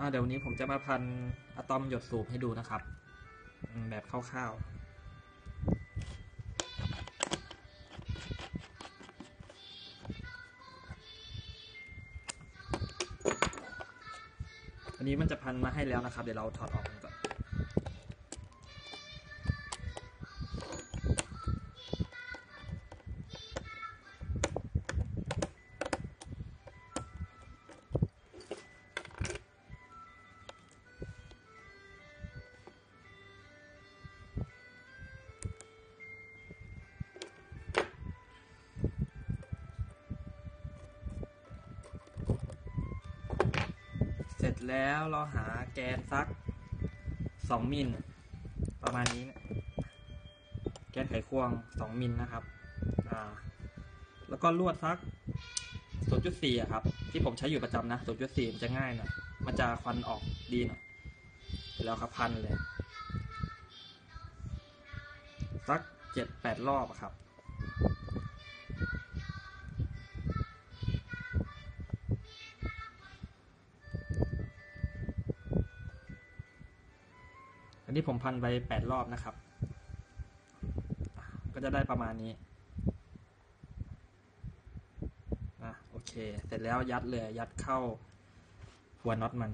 ่าเดี๋ยววันนี้ผมจะมาพันอะตอมหยดสูบให้ดูนะครับ แบบคร่าวๆอันนี้มันจะพันมาให้แล้วนะครับ เดี๋ยวเราถอดออก แล้วเราหาแกนสักสองมิลประมาณนี้ แกนไขควงสองมิลนะครับ อ่า แล้วก็ลวดสักศูนย์จุดสี่ครับ ที่ผมใช้อยู่ประจำนะศูนย์จุดสี่มันจะง่ายหน่อยมันจะควันออกดีหน่อยเสร็จแล้วครับพันเลย สักเจ็ดแปดรอบครับ อันนี้ผมพันไปแปดรอบนะครับ ก็จะได้ประมาณนี้อะโอเค เสร็จแล้วยัดเลย ยัดเข้าหัวน็อตมัน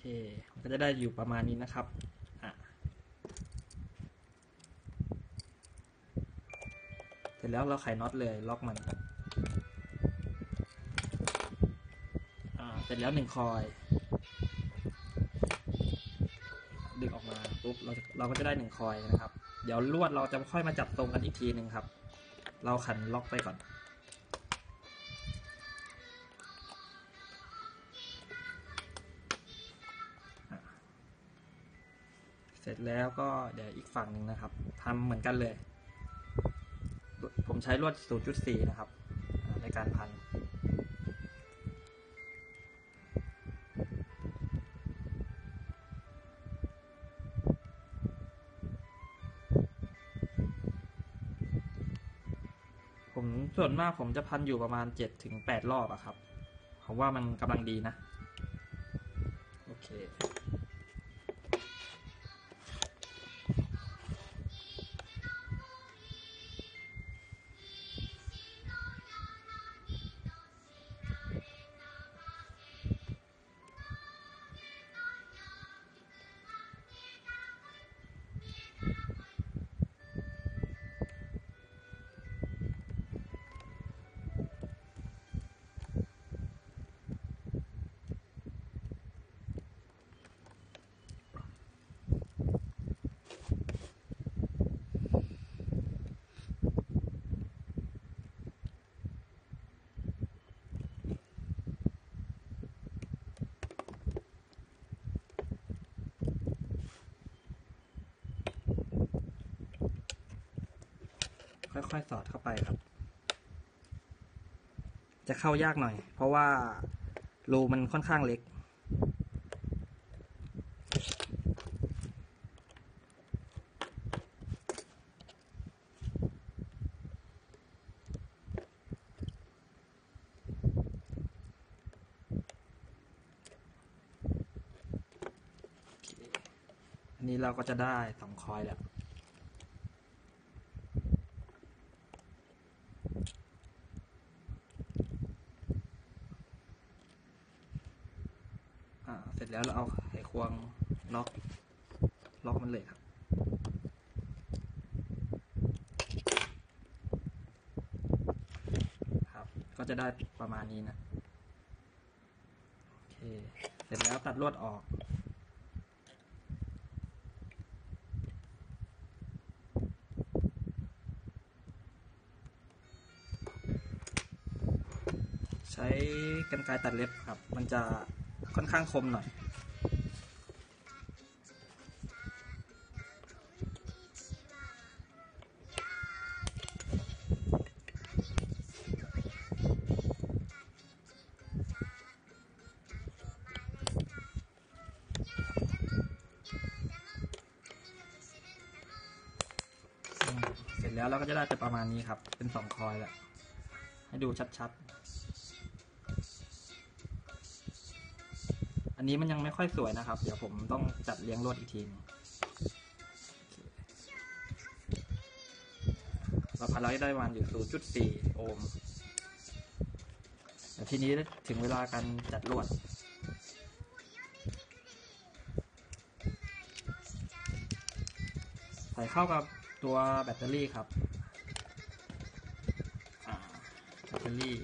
เคก็จะได้อยู่ประมาณนี้นะครับเสร็จแล้วเราไขน็อตเลยล็อกมันเสร็จแล้วหนึ่งคอย ดึงออกมาปุ๊บเราเราก็จะได้หนึ่งคอยนะครับ เดี๋ยวลวดเราจะค่อยมาจับตรงกันอีกทีหนึ่งครับ เราขันล็อกไปก่อน เสร็จแล้วก็เดี๋ยวอีกฝั่งหนึ่งนะครับทำเหมือนกันเลย ผมใช้ลวด 0.4 นะครับ ในการพันผมส่วนมากผมจะพันอยู่ประมาณ 7-8 รอบอะครับ ผมว่ามันกำลังดีนะ โอเค ค่อยๆสอดเข้าไปครับ จะเข้ายากหน่อย เพราะว่ารูมันค่อนข้างเล็ก อันนี้เราก็จะได้สองคอยแล้ว อ่า เสร็จแล้วเราเอาไขควงล็อก ล็อกมันเลยครับ ครับ ก็จะได้ประมาณนี้นะ โอเค เสร็จแล้วตัดลวดออกใช้กรรไกรตัดเล็บครับ มันจะ ค่อนข้างคมหน่อย เสร็จแล้วเราก็จะได้เปประมาณนี้ครับ เป็นสองคอยแหละให้ดูชัดๆ อันนี้มันยังไม่ค่อยสวยนะครับ เดี๋ยวผมต้องจัดเลี้ยงลวดอีกทีหนึงเราพันเราได้วันอยู่0.4โอห์มแต่ทีนี้ถึงเวลาการจัดลวดใส่เข้ากับตัวแบตเตอรี่ครับแบตเตอรี่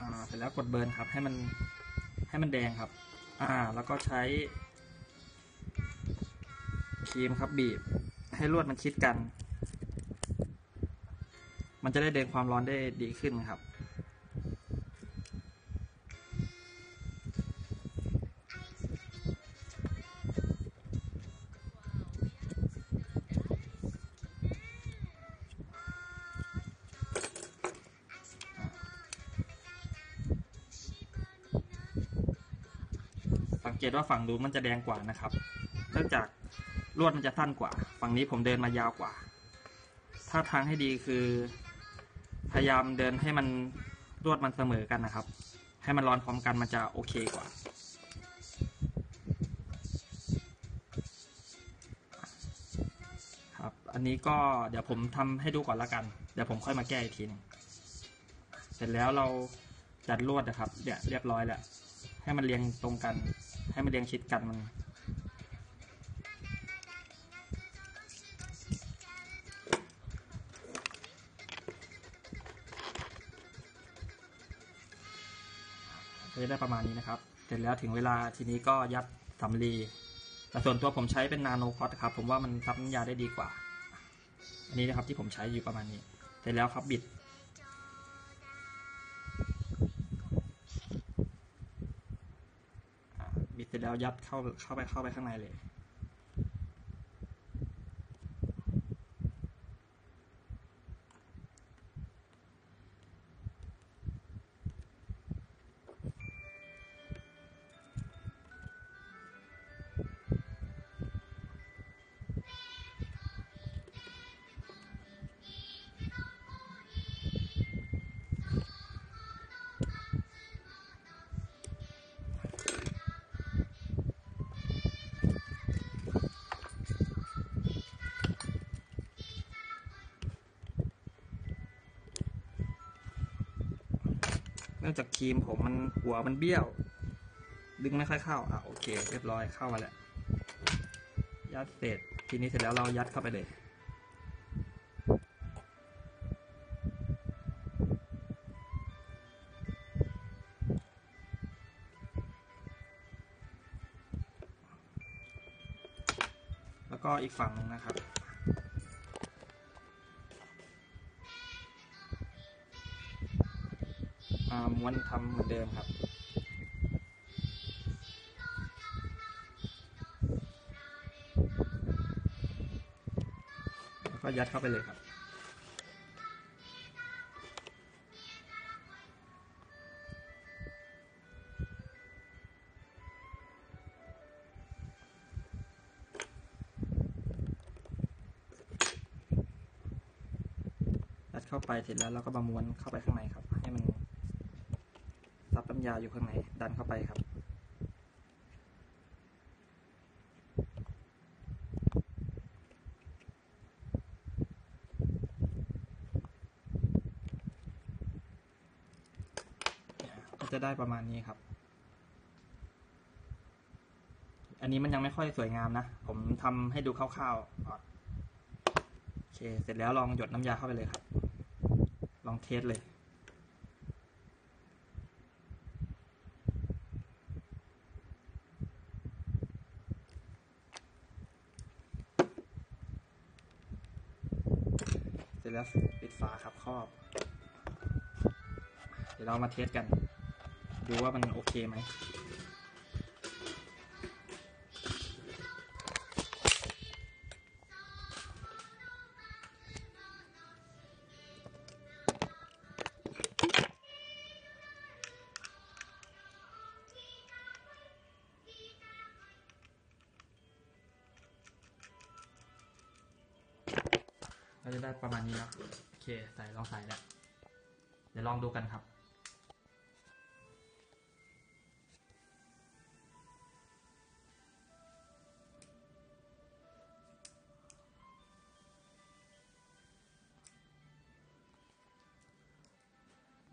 อ่า เสร็จ แล้วกดเบิร์นครับ ให้มันให้มันแดงครับ อ่า แล้วก็ใช้ครีมครับบีบ ให้ลวดมันชิดกัน มันจะได้เดินความร้อนได้ดีขึ้นครับ ตว่าฝั่งนู้นมันจะแดงกว่านะครับ เนื่องจากลวดมันจะสั้นกว่า ฝั่งนี้ผมเดินมายาวกว่า ถ้าทางให้ดีคือ พยายามเดินให้มันลวดมันเสมอกันนะครับ ให้มันร้อนพร้อมกันมันจะโอเคกว่า ครับ อันนี้ก็เดี๋ยวผมทำให้ดูก่อนละกัน เดี๋ยวผมค่อยมาแก้อีกทีหนึงเสร็จแล้วเราจัดลวดนะครับเนี่ยเรียบร้อยแล้ว ให้มันเรียงตรงกัน ให้มันเรียงชิดกันมันจะได้ประมาณนี้นะครับ เสร็จแล้วถึงเวลาทีนี้ก็ยัดสำลี แต่ส่วนตัวผมใช้เป็นนาโนคอตครับ ผมว่ามันซับน้ำยาได้ดีกว่า อันนี้นะครับที่ผมใช้อยู่ประมาณนี้ เสร็จแล้วครับบิด ยัดเข้าเข้าไปเข้าไปข้างในเลย องจากครีมผมมันหัวมันเบี้ยว ดึงไม่ค่อยเข้า อะโอเค เรียบร้อยเข้ามาแล้ว ยัดเสร็จ ทีนี้เสร็จแล้วเรายัดเข้าไปเลยแล้วก็อีกฝั่งหนึงนะครับ ม้วนทำเหมือนเดิมครับ แล้วก็ยัดเข้าไปเลยครับ ยัดเข้าไปเสร็จแล้วเราก็มาม้วนเข้าไปข้างในครับ ให้มัน ยาอยู่ข้างในดันเข้าไปครับ ก็จะได้ประมาณนี้ครับ อันนี้มันยังไม่ค่อยสวยงามนะ ผมทำให้ดูคร่าวๆก่อนโอเค เสร็จแล้วลองหยดน้ำยาเข้าไปเลยครับ ลองเทสเลย เสร็จแล้วปิดฝาครับครอบ เดี๋ยวเรามาเทสกัน ดูว่ามันโอเคไหม ก็จะได้ประมาณนี้เนาะโอเคใส่ลองใส่แล้วเดี๋ยวลองดูกันครับ